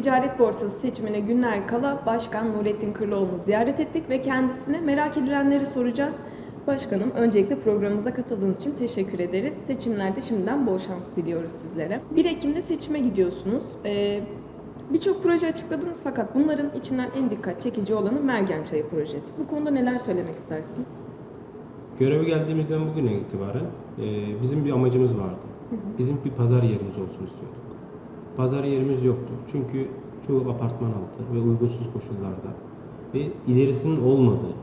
Ticaret Borsası seçimine günler kala Başkan Nurettin Kırlıoğlu'nu ziyaret ettik ve kendisine merak edilenleri soracağız. Başkanım, öncelikle programımıza katıldığınız için teşekkür ederiz. Seçimlerde şimdiden bol şans diliyoruz sizlere. 1 Ekim'de seçime gidiyorsunuz. Ee, Birçok proje açıkladınız fakat bunların içinden en dikkat çekici olanı Mergen Çayı projesi. Bu konuda neler söylemek istersiniz? Göreve geldiğimizden bugüne itibaren e, bizim bir amacımız vardı. Bizim bir pazar yerimiz olsun istiyorduk. Pazar yerimiz yoktu. Çünkü çoğu apartman altı ve uygunsuz koşullarda ve ilerisinin olmadığı,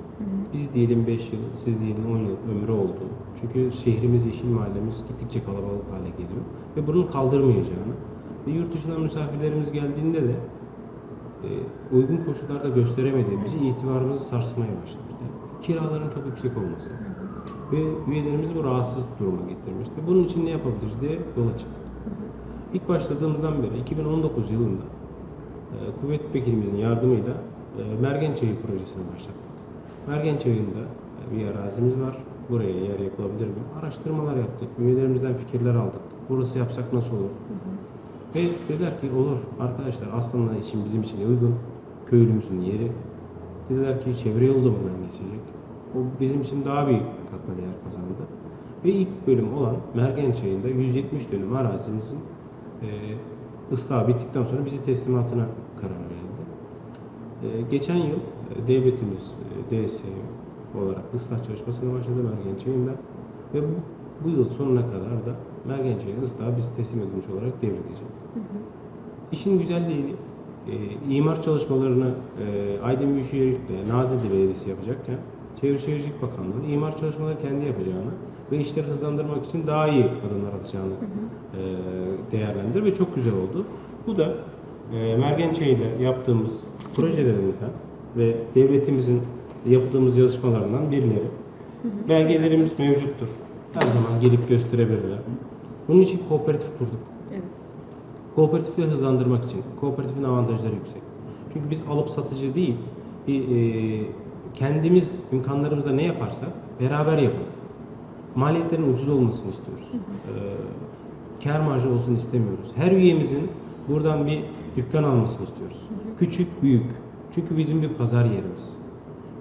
biz diyelim 5 yıl, siz diyelim 10 yıl ömrü oldu. Çünkü şehrimiz, yeşil mahallemiz gittikçe kalabalık hale geliyor. Ve bunun kaldırmayacağını ve yurt dışından misafirlerimiz geldiğinde de e, uygun koşullarda gösteremediğimizi itibarımızı sarsmaya başlamıştı. Kiraların çok yüksek olması ve üyelerimizi bu rahatsız duruma getirmişti. Bunun için ne yapabiliriz diye yola çıktık. İlk başladığımızdan beri 2019 yılında e, kuvvet vekilimizin yardımıyla e, Mergen Çayı projesini başlattık. Mergen Çayı'nda e, bir arazimiz var. Buraya yer yapılabilir mi? Araştırmalar yaptık. Üyelerimizden fikirler aldık. Burası yapsak nasıl olur? Ve dediler ki olur arkadaşlar aslında için bizim için uygun. Köylümüzün yeri. Dediler ki çevre yolu da buradan geçecek. O bizim için daha büyük katma değer kazandı. Ve ilk bölüm olan Mergen Çayı'nda 170 dönüm arazimizin e, ıslahı bittikten sonra bizi teslimatına karar verildi. E, geçen yıl e, devletimiz e, DS olarak ıslah çalışmasına başladı Mergen Çayı'nda ve bu, bu yıl sonuna kadar da Mergen Çayı'nın ıslahı bizi teslim edilmiş olarak devredecek. İşin güzelliği e, imar çalışmalarını e, Aydın Büyükşehir'le Nazilli Belediyesi yapacakken Çevre Şehircilik Bakanlığı imar çalışmaları kendi yapacağını ve işleri hızlandırmak için daha iyi adımlar atacağını e, değerlendir ve çok güzel oldu. Bu da e, Mergen Çayı'yla yaptığımız projelerimizden ve devletimizin yaptığımız yazışmalarından birileri. Belgelerimiz mevcuttur. Her zaman gelip gösterebilirler. Bunun için kooperatif kurduk. Evet. Kooperatifi hızlandırmak için. Kooperatifin avantajları yüksek. Çünkü biz alıp satıcı değil, bir, e, kendimiz imkanlarımızla ne yaparsak beraber yapalım. Maliyetlerin ucuz olmasını istiyoruz. E, kar marjı olsun istemiyoruz. Her üyemizin buradan bir dükkan almasını istiyoruz. Küçük, büyük. Çünkü bizim bir pazar yerimiz.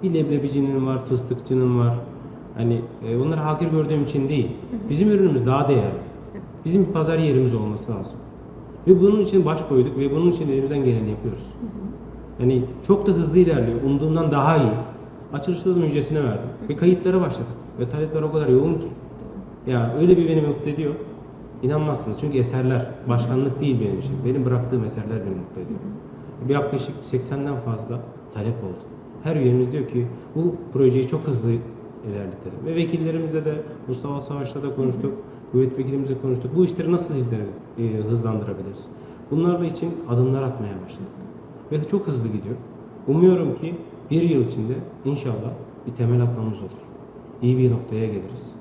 Bir leblebicinin var, fıstıkçının var. Hani e, onları hakir gördüğüm için değil. Bizim ürünümüz daha değerli. Bizim bir pazar yerimiz olması lazım. Ve bunun için baş koyduk ve bunun için elimizden geleni yapıyoruz. Yani çok da hızlı ilerliyor. Umduğumdan daha iyi. Açılışta da müjdesine verdim. Ve kayıtlara başladık. Ve talepler o kadar yoğun ki. Ya öyle bir beni mutlu ediyor. İnanmazsınız. Çünkü eserler, başkanlık değil benim için. Benim bıraktığım eserler beni mutlu ediyor. Bir yaklaşık 80'den fazla talep oldu. Her üyemiz diyor ki bu projeyi çok hızlı ilerletelim. Ve vekillerimizle de Mustafa Savaş'la da konuştuk. Kuvvet vekilimizle konuştuk. Bu işleri nasıl e, hızlandırabiliriz? Bunlarla için adımlar atmaya başladık. Ve çok hızlı gidiyor. Umuyorum ki bir yıl içinde inşallah bir temel atmamız olur. İyi bir noktaya geliriz.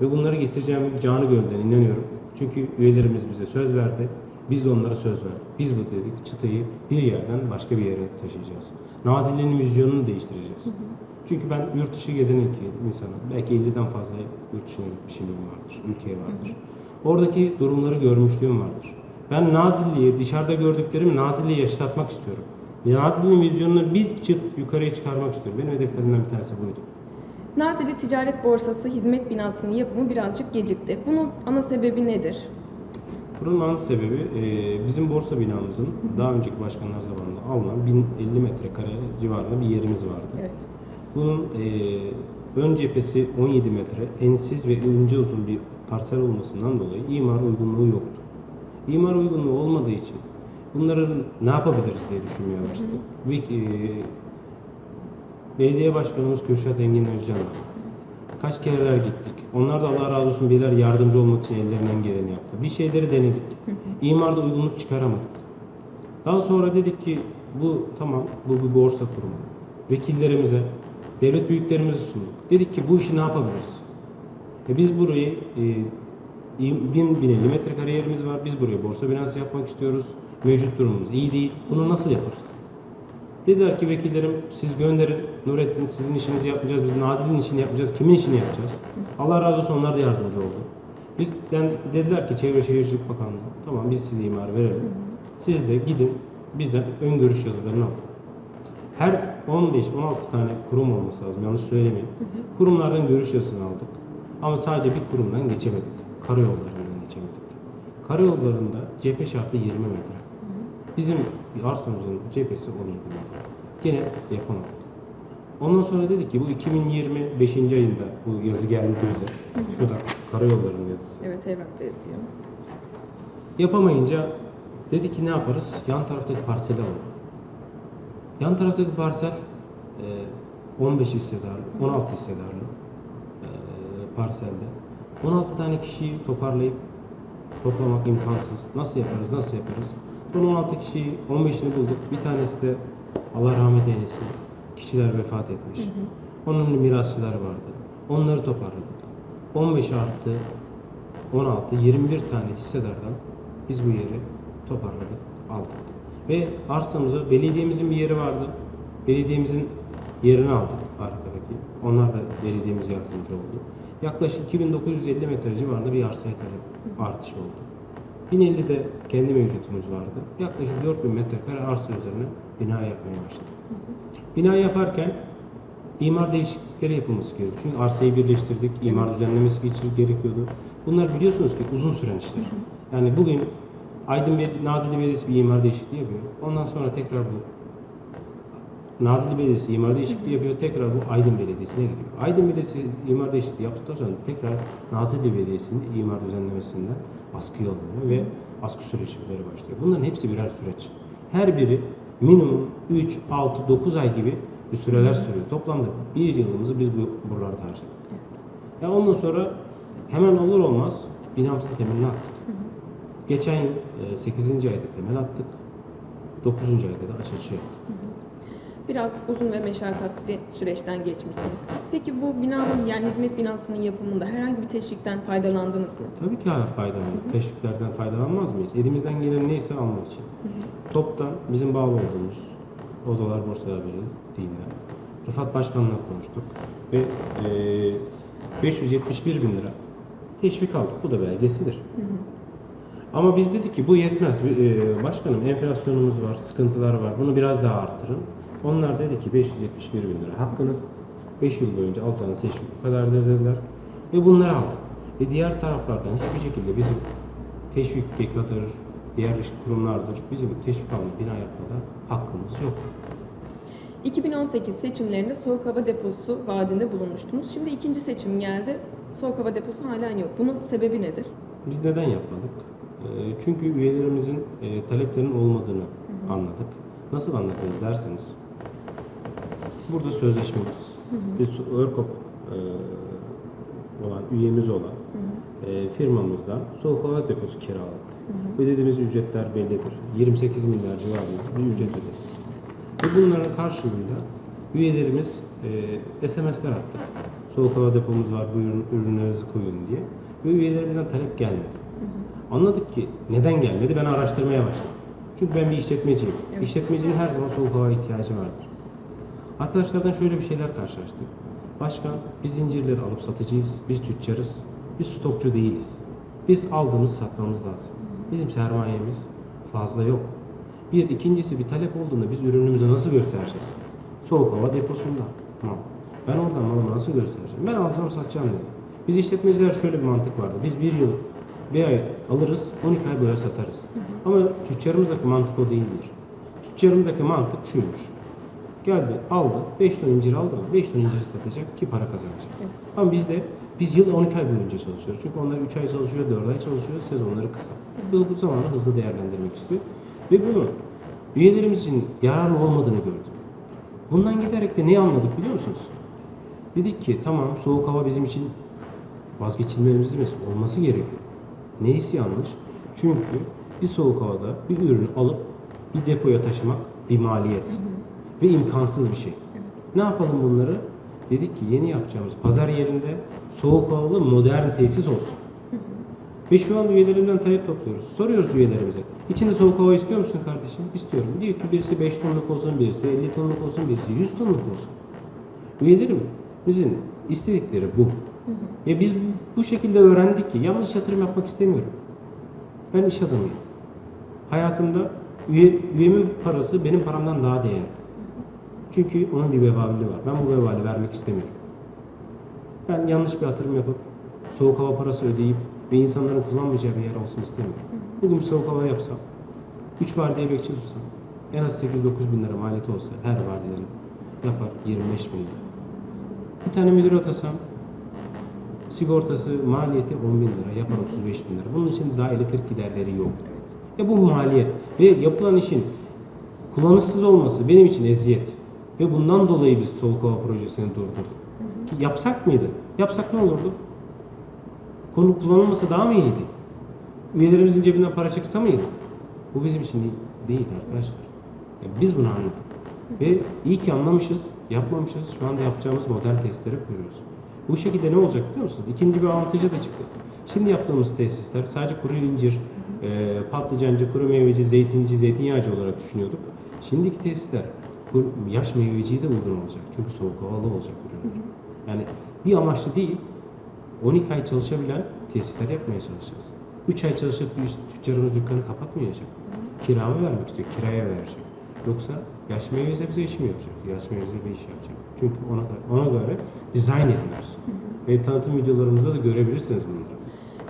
Ve bunları getireceğim canı gönülden inanıyorum. Çünkü üyelerimiz bize söz verdi. Biz de onlara söz verdik. Biz bu dedik çıtayı bir yerden başka bir yere taşıyacağız. Nazilli'nin vizyonunu değiştireceğiz. Çünkü ben yurt dışı gezen ilk insanım. Belki 50'den fazla yurt dışına gitmişliğim vardır, ülkeye vardır. Oradaki durumları görmüşlüğüm vardır. Ben Nazilli'yi, dışarıda gördüklerimi Nazilli'ye yaşatmak istiyorum. Nazilli'nin vizyonunu bir çıt yukarıya çıkarmak istiyorum. Benim hedeflerimden bir tanesi buydu. Nazilli Ticaret Borsası hizmet binasının yapımı birazcık gecikti. Bunun ana sebebi nedir? Bunun ana sebebi e, bizim borsa binamızın daha önceki başkanlar zamanında alınan 1050 metrekare civarında bir yerimiz vardı. Evet. Bunun e, ön cephesi 17 metre, ensiz ve ince uzun bir parsel olmasından dolayı imar uygunluğu yoktu. İmar uygunluğu olmadığı için bunların ne yapabiliriz diye düşünmeye başladık. Ve e, belediye başkanımız Kürşat Engin Özcan var. Kaç kereler gittik. Onlar da Allah razı olsun birer yardımcı olmak için ellerinden geleni yaptı. Bir şeyleri denedik. İmarda uygunluk çıkaramadık. Daha sonra dedik ki bu tamam bu bir borsa kurumu. Vekillerimize, devlet büyüklerimize sunduk. Dedik ki bu işi ne yapabiliriz? E biz burayı e, 1050 metrekare yerimiz var. Biz buraya borsa binası yapmak istiyoruz. Mevcut durumumuz iyi değil. Bunu nasıl yaparız? Dediler ki vekillerim siz gönderin. Nurettin sizin işinizi yapmayacağız. Biz Nazilli'nin işini yapmayacağız. Kimin işini yapacağız? Allah razı olsun onlar da yardımcı oldu. Biz yani dediler ki Çevre Şehircilik Bakanlığı tamam biz size imar verelim. Siz de gidin bizden ön görüş yazılarını alın. Her 15-16 tane kurum olması lazım. Yanlış söylemeyin. Kurumlardan görüş yazısını aldık. Ama sadece bir kurumdan geçemedik. Karayollarından geçemedik. Karayollarında cephe şartı 20 metre. Bizim arsamızın cephesi 17 metre. Yine yapamadık. Ondan sonra dedik ki bu 2025. ayında bu yazı geldi bize. Şurada karayolların yazısı. Evet evrakta yazıyor. Yapamayınca dedi ki ne yaparız? Yan taraftaki parseli alalım. Yan taraftaki parsel e, 15 hissedarlı, 16 hissedarlı e, parselde. 16 tane kişiyi toparlayıp toplamak imkansız. Nasıl yaparız, nasıl yaparız? Son 16 kişiyi 15'ini bulduk. Bir tanesi de Allah rahmet eylesin. Kişiler vefat etmiş. Onun mirasçıları vardı. Onları toparladık. 15 artı 16, 21 tane hissedardan biz bu yeri toparladık, aldık. Ve arsamızı belediyemizin bir yeri vardı. Belediyemizin yerini aldık arkadaki. Onlar da belediyemiz yardımcı oldu. Yaklaşık 2950 metre civarında bir arsaya talep artış oldu. 1050 de kendi mevcutumuz vardı. Yaklaşık 4000 metrekare arsa üzerine bina yapmaya başladık. Bina yaparken imar değişiklikleri yapılması gerekiyor. Çünkü arsayı birleştirdik, imar düzenlemesi geçir- gerekiyordu. Bunlar biliyorsunuz ki uzun süren işler. Yani bugün Aydın Bel- Nazilli Belediyesi bir imar değişikliği yapıyor. Ondan sonra tekrar bu Nazilli Belediyesi imar değişikliği yapıyor. Tekrar bu Aydın Belediyesi'ne gidiyor. Aydın Belediyesi imar değişikliği yaptıktan sonra tekrar Nazilli Belediyesi'nin imar düzenlemesinden askıya alınıyor ve askı süreçleri başlıyor. Bunların hepsi birer süreç. Her biri minimum 3, 6, 9 ay gibi bir süreler sürüyor. Toplamda bir yılımızı biz bu buralarda harcadık. Evet. Ya ondan sonra hemen olur olmaz binamızın temelini attık. Geçen yıl 8. ayda temel attık. 9. ayda da açılışı yaptık. Biraz uzun ve meşakkatli süreçten geçmişsiniz. Peki bu binanın yani hizmet binasının yapımında herhangi bir teşvikten faydalandınız mı? Tabii ki hala faydalandık. Teşviklerden faydalanmaz mıyız? Elimizden gelen neyse almak için. Toptan bizim bağlı olduğumuz Odalar Borsalar Birliği'nden Rıfat Başkan'la konuştuk ve eee 571 bin lira teşvik aldık. Bu da belgesidir. Ama biz dedik ki bu yetmez. Eee, Başkanım enflasyonumuz var, sıkıntılar var. Bunu biraz daha arttırın. Onlar dedi ki 571 bin lira hakkınız. 5 yıl boyunca alacağınız teşvik bu kadardır dediler. Ve bunları aldık. Ve diğer taraflardan hiçbir şekilde bizim teşvik GEKA'dır, diğer iş kurumlardır. Bizim teşvik alma, bina yapmada hakkımız yok. 2018 seçimlerinde soğuk hava deposu vaadinde bulunmuştunuz. Şimdi ikinci seçim geldi. Soğuk hava deposu hala yok. Bunun sebebi nedir? Biz neden yapmadık? Ee, Çünkü üyelerimizin e, taleplerinin olmadığını anladık. Nasıl anladınız derseniz, burada sözleşmemiz, biz ÖRKOP e, olan, üyemiz olan e, firmamızdan soğuk hava deposu kiraladık. Ödediğimiz ücretler bellidir. 28 milyar civarında bir ücret ödedik. Ve bunların karşılığında üyelerimiz e, SMS'ler attı. Soğuk hava depomuz var, buyurun ürünlerinizi koyun diye. Ve üyelerimizden talep gelmedi. Anladık ki neden gelmedi ben araştırmaya başladım. Çünkü ben bir işletmeciyim. Evet. İşletmecinin her zaman soğuk hava ihtiyacı vardır. Arkadaşlardan şöyle bir şeyler karşılaştık. Başkan biz zincirleri alıp satıcıyız, biz tüccarız, biz stokçu değiliz. Biz aldığımız satmamız lazım. Bizim sermayemiz fazla yok. Bir ikincisi bir talep olduğunda biz ürünümüzü nasıl göstereceğiz? Soğuk hava deposunda mal. Ben oradan malımı nasıl göstereceğim? Ben alacağım satacağım dedi. Biz işletmeciler şöyle bir mantık vardı. Biz bir yıl, bir ay alırız, 12 ay böyle satarız. Ama tüccarımızdaki mantık o değildir. Tüccarımızdaki mantık şuymuş. Geldi, aldı, 5 ton incir aldı mı? 5 ton incir satacak ki para kazanacak. Evet. Ama bizde biz yıl 12 ay boyunca çalışıyoruz. Çünkü onlar 3 ay çalışıyor, 4 ay çalışıyor, sezonları kısa. Bu, bu zamanı hızlı değerlendirmek istiyor. Ve bunu üyelerimiz için yararlı olmadığını gördük. Bundan giderek de neyi anladık biliyor musunuz? Dedik ki tamam soğuk hava bizim için vazgeçilmemiz olması gerekiyor. Neyse yanlış? Çünkü bir soğuk havada bir ürünü alıp bir depoya taşımak bir maliyet. Ve imkansız bir şey. Evet. Ne yapalım bunları? Dedik ki yeni yapacağımız pazar yerinde soğuk havalı modern tesis olsun. Ve şu an üyelerimden talep topluyoruz. Soruyoruz üyelerimize. İçinde soğuk hava istiyor musun kardeşim? İstiyorum. Diyor ki birisi 5 tonluk olsun, birisi 50 tonluk olsun, birisi 100 tonluk olsun. Üyelerimizin istedikleri bu. Ve biz bu şekilde öğrendik ki yanlış yatırım yapmak istemiyorum. Ben iş adamıyım. Hayatımda Üye, üyemin parası benim paramdan daha değerli. Çünkü onun bir vebali var. Ben bu vebali vermek istemiyorum. Ben yanlış bir yatırım yapıp soğuk hava parası ödeyip ve insanların kullanmayacağı bir yer olsun istemiyorum. Bugün bir soğuk hava yapsam, 3 vardiya bekçi tutsam, en az 8-9 bin lira maliyeti olsa her vardiyanın yapar 25 bin lira. Bir tane müdür atasam, sigortası maliyeti 10 bin lira, yapar 35 bin lira. Bunun için daha elektrik giderleri yok. Ya bu maliyet ve yapılan işin kullanışsız olması benim için eziyet. Ve bundan dolayı biz soğuk hava projesini durdurduk. Ki yapsak mıydı? Yapsak ne olurdu? Konu kullanılmasa daha mı iyiydi? Üyelerimizin cebinden para çıksa mıydı? Bu bizim için değil, değil arkadaşlar. Ya biz bunu anladık. Ve iyi ki anlamışız, yapmamışız. Şu anda yapacağımız model testleri kuruyoruz. Bu şekilde ne olacak biliyor musunuz? İkinci bir avantajı da çıktı. Şimdi yaptığımız tesisler sadece kuru incir, e, patlıcancı, kuru meyveci, zeytinci, zeytinyağcı olarak düşünüyorduk. Şimdiki tesisler kuru- yaş meyveciye de uygun olacak. Çünkü soğuk havalı olacak ürünler. Yani bir amaçlı değil, 12 ay çalışabilen tesisler yapmaya çalışacağız. 3 ay çalışıp bir tüccarımız dükkanı kapatmayacak. Kira mı vermek istiyor? Kiraya verecek. Yoksa yaş meyve sebze işi mi yapacak? Yaş meyve sebze işi yapacak. Çünkü ona, ona göre dizayn ediyoruz. Ve tanıtım videolarımızda da görebilirsiniz bunları.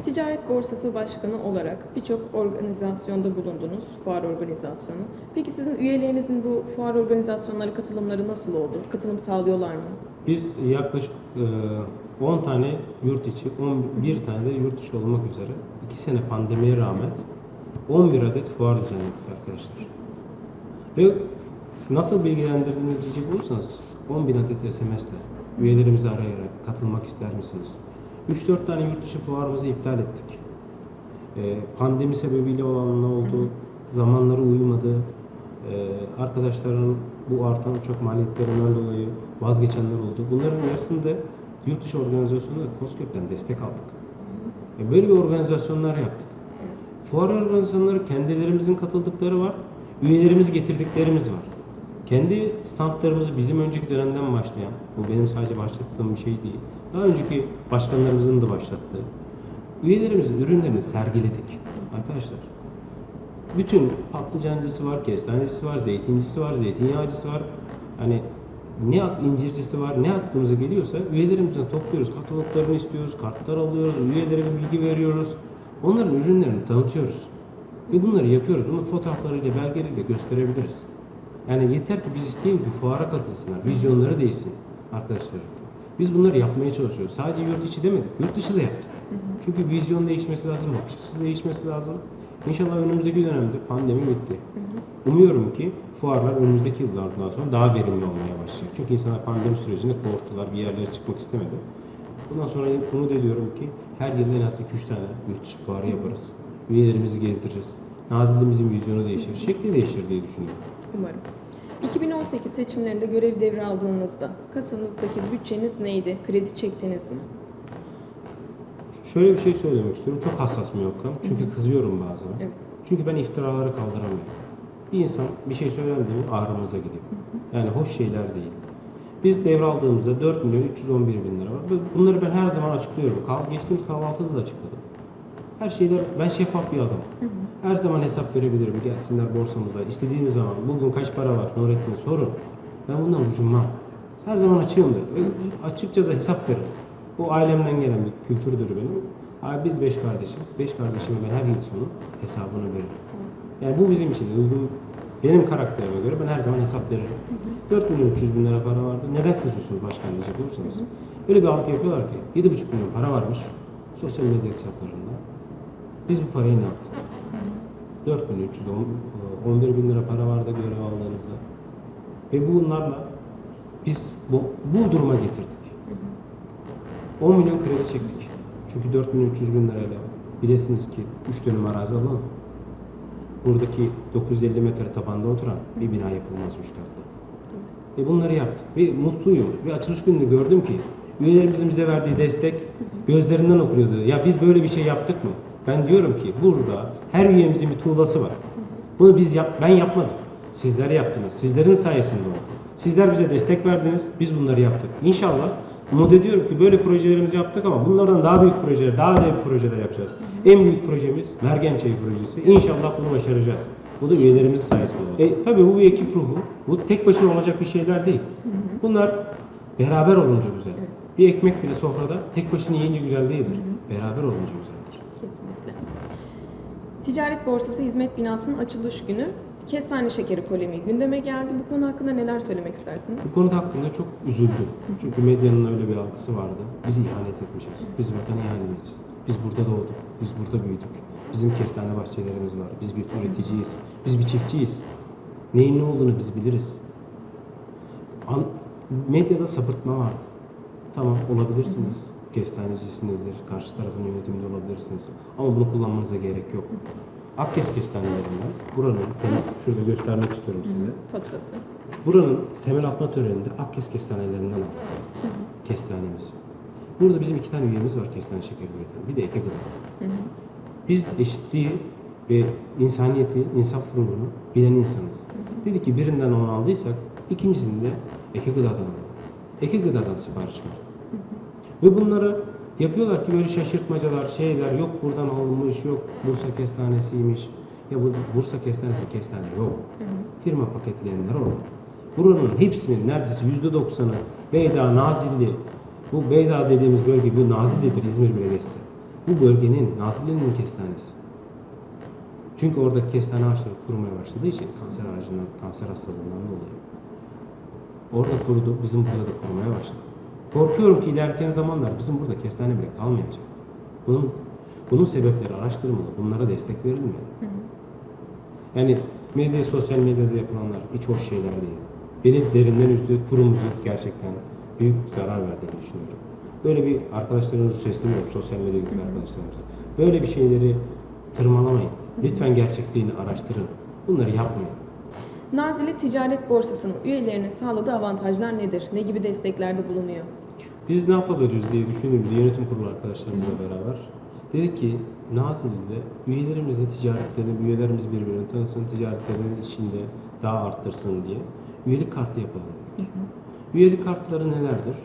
Ticaret Borsası Başkanı olarak birçok organizasyonda bulundunuz, fuar organizasyonu. Peki sizin üyelerinizin bu fuar organizasyonları katılımları nasıl oldu? Katılım sağlıyorlar mı? Biz yaklaşık e, 10 tane yurt içi, 11 tane de yurt dışı olmak üzere 2 sene pandemiye rağmen 11 adet fuar düzenledik arkadaşlar. Ve nasıl bilgilendirdiğiniz diyecek olursanız 10 bin adet SMS ile üyelerimizi arayarak katılmak ister misiniz? 3-4 tane yurt dışı fuarımızı iptal ettik. E, pandemi sebebiyle olan ne oldu? Zamanları uyumadı. E, arkadaşların bu artan uçak maliyetlerinden dolayı vazgeçenler oldu. Bunların yarısında yurt dışı organizasyonunda COSGAP'ten destek aldık. E, böyle bir organizasyonlar yaptık. Fuar organizasyonları kendilerimizin katıldıkları var, üyelerimizi getirdiklerimiz var. Kendi standlarımızı bizim önceki dönemden başlayan, bu benim sadece başlattığım bir şey değil, daha önceki başkanlarımızın da başlattığı, üyelerimizin ürünlerini sergiledik arkadaşlar. Bütün patlıcancısı var, kestanecisi var, zeytincisi var, zeytinyağcısı var. Hani ne ak- incircisi var, ne aklımıza geliyorsa üyelerimizden topluyoruz, kataloglarını istiyoruz, kartlar alıyoruz, üyelere bilgi veriyoruz. Onların ürünlerini tanıtıyoruz. Ve bunları yapıyoruz. Bunu fotoğraflarıyla, belgeleriyle gösterebiliriz. Yani yeter ki biz isteyelim ki fuara katılsınlar, vizyonları değilsin arkadaşlar. Biz bunları yapmaya çalışıyoruz. Sadece yurt içi demedik, yurt dışı da yaptık. Çünkü vizyon değişmesi lazım, bakış açısı değişmesi lazım. İnşallah önümüzdeki dönemde pandemi bitti. Umuyorum ki fuarlar önümüzdeki yıllardan sonra daha verimli olmaya başlayacak. Çünkü insanlar pandemi sürecinde korktular, bir yerlere çıkmak istemedi. Bundan sonra umut ediyorum ki her yıl en az 2-3 tane yurt dışı fuarı yaparız. Üyelerimizi gezdiririz. Nazilliğimizin vizyonu değişir, şekli değişir diye düşünüyorum. Umarım. 2018 seçimlerinde görev devraldığınızda kasanızdaki bütçeniz neydi? Kredi çektiniz mi? Şöyle bir şey söylemek istiyorum. Çok hassas mı Okan? Çünkü kızıyorum bazen. Evet. Çünkü ben iftiraları kaldıramıyorum. Bir insan bir şey söylendi mi ağrımıza gidiyor. Yani hoş şeyler değil. Biz devraldığımızda 4 milyon 311 bin lira var. Bunları ben her zaman açıklıyorum. Geçtiğimiz kahvaltıda da açıkladım. Her şeyler, ben şeffaf bir adamım. Her zaman hesap verebilirim. Gelsinler borsamıza. İstediğiniz zaman bugün kaç para var Nurettin sorun. Ben bundan ucunmam. Her zaman açığımdır. Açıkça da hesap veririm. Bu ailemden gelen bir kültürdür benim. Abi biz beş kardeşiz. Beş kardeşime ben her sonu hesabını veririm. Yani bu bizim için uygun. Benim karakterime göre ben her zaman hesap veririm. 4 milyon 300 bin lira para vardı. Neden kızıyorsunuz başkan diyecek olursanız. Öyle bir algı yapıyorlar ki 7,5 milyon para varmış sosyal medya hesaplarında. Biz bu parayı ne yaptık? 4 milyon 310, 11 bin lira para vardı görev aldığınızda. Ve bunlarla biz bu, bu duruma getirdik. 10 milyon kredi çektik. Çünkü 4 milyon 300 bin lirayla bilesiniz ki 3 dönüm arazi alalım. Buradaki 950 metre tabanda oturan bir bina yapılmaz 3 katlı. Ve bunları yaptık. Ve mutluyum. Ve açılış gününü gördüm ki üyelerimizin bize verdiği destek gözlerinden okunuyordu. Ya biz böyle bir şey yaptık mı? Ben diyorum ki burada her üyemizin bir tuğlası var. Bunu biz yap, ben yapmadım. Sizler yaptınız. Sizlerin sayesinde oldu. Sizler bize destek verdiniz. Biz bunları yaptık. İnşallah umut ediyorum ki böyle projelerimizi yaptık ama bunlardan daha büyük projeler, daha dev projeler yapacağız. En büyük projemiz Mergen Çayı projesi. İnşallah bunu başaracağız. Bu da üyelerimiz sayesinde oldu. E, tabii bu bir ekip ruhu. Bu tek başına olacak bir şeyler değil. Bunlar beraber olunca güzel. Bir ekmek bile sofrada tek başına yiyince güzel değildir. Beraber olunca güzeldir. Ticaret Borsası Hizmet Binası'nın açılış günü kestane şekeri polemiği gündeme geldi. Bu konu hakkında neler söylemek istersiniz? Bu konuda hakkında çok üzüldüm. Çünkü medyanın öyle bir algısı vardı. Bizi ihanet etmişiz. Biz vatan ihanetiyiz. Biz burada doğduk. Biz burada büyüdük. Bizim kestane bahçelerimiz var. Biz bir üreticiyiz. Biz bir çiftçiyiz. Neyin ne olduğunu biz biliriz. An- medyada sapırtma vardı. Tamam olabilirsiniz. Kestanecisinizdir. Karşı tarafın yönetiminde olabilirsiniz. Ama bunu kullanmanıza gerek yok. Akkes kestanelerinden buranın, şurada göstermek istiyorum size. Faturası. Buranın temel atma töreninde Akkes kestanelerinden aldık. Kestanemiz. Burada bizim iki tane üyemiz var kestane şekeri üreten. Bir de eke gıda. Biz eşitliği ve insaniyeti, insaf ruhunu bilen insanız. Dedi ki birinden onu aldıysak ikincisini de eke gıdadan alalım. Eke gıdadan sipariş verdik. Ve bunları yapıyorlar ki böyle şaşırtmacalar, şeyler yok buradan alınmış, yok Bursa kestanesiymiş. Ya bu Bursa kestanesi kestane yok. Firma paketleyenler orada. Buranın hepsinin neredeyse yüzde doksanı Beyda, Nazilli. Bu Beyda dediğimiz bölge bu Nazilli'dir İzmir bile geçse. Bu bölgenin Nazilli'nin kestanesi. Çünkü orada kestane ağaçları kurumaya başladığı için kanser ağacından, kanser hastalığından dolayı. Orada kurudu, bizim burada da kurumaya başladı. Korkuyorum ki ilerleyen zamanlar bizim burada kestane bile kalmayacak. Bunun bunun sebepleri araştırılmalı, bunlara destek verilmeli. Yani medya, sosyal medyada yapılanlar hiç hoş şeyler değil. Beni derinden üzdü, kurumuzu gerçekten büyük zarar verdiğini düşünüyorum. Böyle bir arkadaşlarımızı sesleniyorum, sosyal medyadaki arkadaşlarımıza. Böyle bir şeyleri tırmalamayın. Lütfen gerçekliğini araştırın. Bunları yapmayın. Nazilli Ticaret Borsası'nın üyelerine sağladığı avantajlar nedir? Ne gibi desteklerde bulunuyor? Biz ne yapabiliriz diye düşündüğümüzde yönetim kurulu arkadaşlarımızla beraber dedik ki Nazilli'de üyelerimizle ticaretlerini, üyelerimiz birbirini tanısın, ticaretlerinin içinde daha arttırsın diye üyelik kartı yapalım dedik. Üyelik kartları nelerdir?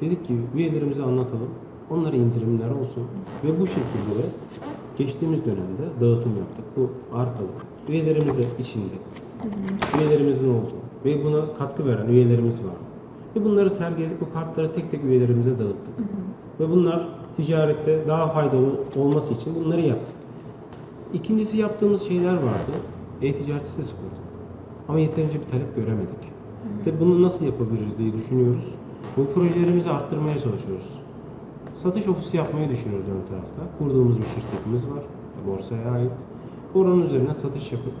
Dedik ki üyelerimize anlatalım, onlara indirimler olsun ve bu şekilde de geçtiğimiz dönemde dağıtım yaptık. Bu artalı. Üyelerimiz de içinde. Üyelerimizin olduğu ve buna katkı veren üyelerimiz var. Ve bunları sergiledik, bu kartları tek tek üyelerimize dağıttık. Ve bunlar ticarette daha faydalı olması için bunları yaptık. İkincisi yaptığımız şeyler vardı. E-ticaret sitesi kurduk. Ama yeterince bir talep göremedik. Tabii bunu nasıl yapabiliriz diye düşünüyoruz. Bu projelerimizi arttırmaya çalışıyoruz. Satış ofisi yapmayı düşünüyoruz ön tarafta. Kurduğumuz bir şirketimiz var. Borsaya ait. Oranın üzerine satış yapıp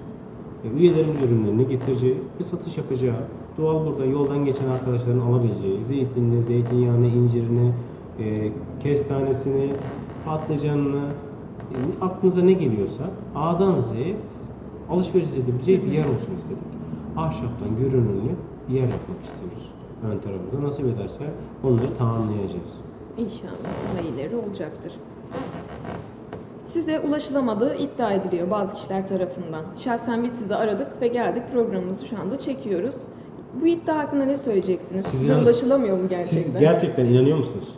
üyelerimiz ürünlerini getireceği ve satış yapacağı, doğal burada yoldan geçen arkadaşların alabileceği, zeytinini, zeytinyağını, incirini, e, kestanesini, patlıcanını, e, aklınıza ne geliyorsa A'dan Z'ye alışveriş edebileceği bir yer olsun istedik. Ahşaptan görünümlü bir yer yapmak istiyoruz. Ön tarafında nasip ederse onları tamamlayacağız. İnşallah daha olacaktır. Size ulaşılamadığı iddia ediliyor bazı kişiler tarafından. Şahsen biz sizi aradık ve geldik programımızı şu anda çekiyoruz. Bu iddia hakkında ne söyleyeceksiniz? Siz Size inan- ulaşılamıyor mu Siz gerçekten? gerçekten inanıyor musunuz?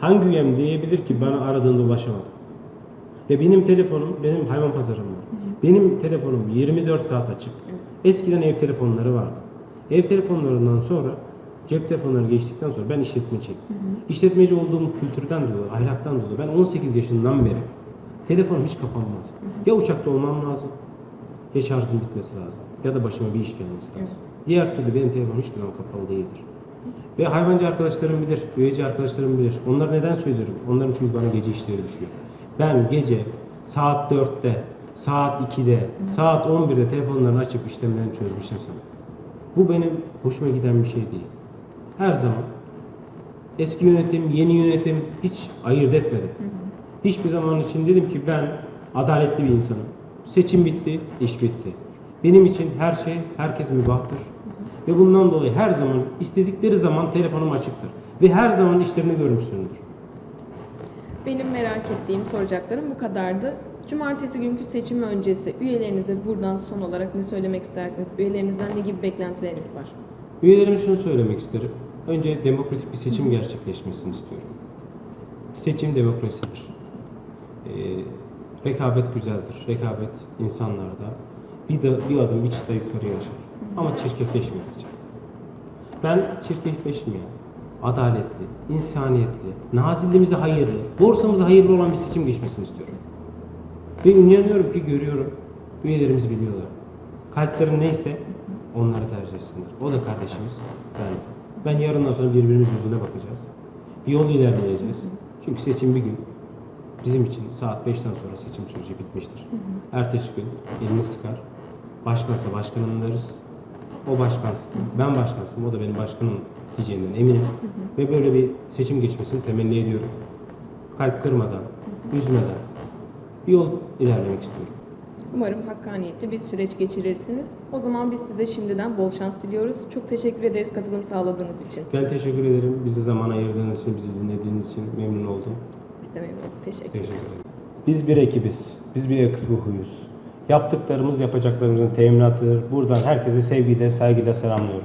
Hangi üyem diyebilir ki bana aradığında ulaşamadım? Ya benim telefonum, benim hayvan pazarım var. Benim telefonum 24 saat açık. Evet. Eskiden ev telefonları vardı. Ev telefonlarından sonra cep telefonları geçtikten sonra ben işletmeciyim. İşletmeci olduğum kültürden dolayı, ahlaktan dolayı ben 18 yaşından beri telefonum hiç kapanmaz. Ya uçakta olmam lazım ya şarjım bitmesi lazım ya da başıma bir iş gelmesi lazım. Evet. Diğer türlü benim telefonum hiçbir zaman kapalı değildir. Ve hayvancı arkadaşlarım bilir, üyeci arkadaşlarım bilir. Onları neden söylüyorum? Onların çünkü bana gece işleri düşüyor. Ben gece saat 4'te, saat 2'de, saat 11'de telefonlarını açıp işlemlerini çözmüş insanım. Bu benim hoşuma giden bir şey değil. Her zaman eski yönetim, yeni yönetim hiç ayırt etmedim. Hiçbir zaman için dedim ki ben adaletli bir insanım. Seçim bitti, iş bitti. Benim için her şey, herkes mübahtır. Ve bundan dolayı her zaman istedikleri zaman telefonum açıktır. Ve her zaman işlerini görmüşsündür. Benim merak ettiğim, soracaklarım bu kadardı. Cumartesi günkü seçim öncesi üyelerinize buradan son olarak ne söylemek istersiniz? Üyelerinizden ne gibi beklentileriniz var? Üyelerime şunu söylemek isterim. Önce demokratik bir seçim gerçekleşmesini istiyorum. Seçim demokrasidir. Ee, rekabet güzeldir. Rekabet insanlarda bir, da, bir adım bir çıta yukarıya aşar. Ama çirkefleşmeyecek. Ben çirkefleşmeyen, adaletli, insaniyetli, nazilliğimize hayırlı, borsamıza hayırlı olan bir seçim geçmesini istiyorum. Ve inanıyorum ki görüyorum, üyelerimiz biliyorlar. Kalpleri neyse onları tercih etsinler. O da kardeşimiz, ben. Ben yarından sonra birbirimizin yüzüne bakacağız. Bir yol ilerleyeceğiz. Çünkü seçim bir gün. Bizim için saat 5'ten sonra seçim süreci bitmiştir. Ertesi gün elini sıkar. Başkansa başkanım deriz. O başkansın, ben başkansın, o da benim başkanım diyeceğinden eminim. Ve böyle bir seçim geçmesini temenni ediyorum. Kalp kırmadan, üzmeden bir yol ilerlemek istiyorum. Umarım hakkaniyetli bir süreç geçirirsiniz. O zaman biz size şimdiden bol şans diliyoruz. Çok teşekkür ederiz katılım sağladığınız için. Ben teşekkür ederim. Bizi zaman ayırdığınız için, bizi dinlediğiniz için memnun oldum. De memnun olduk. Teşekkür ederim. Biz bir ekibiz. Biz bir ekip ruhuyuz. Yaptıklarımız yapacaklarımızın teminatıdır. Buradan herkese sevgiyle, saygıyla selamlıyorum.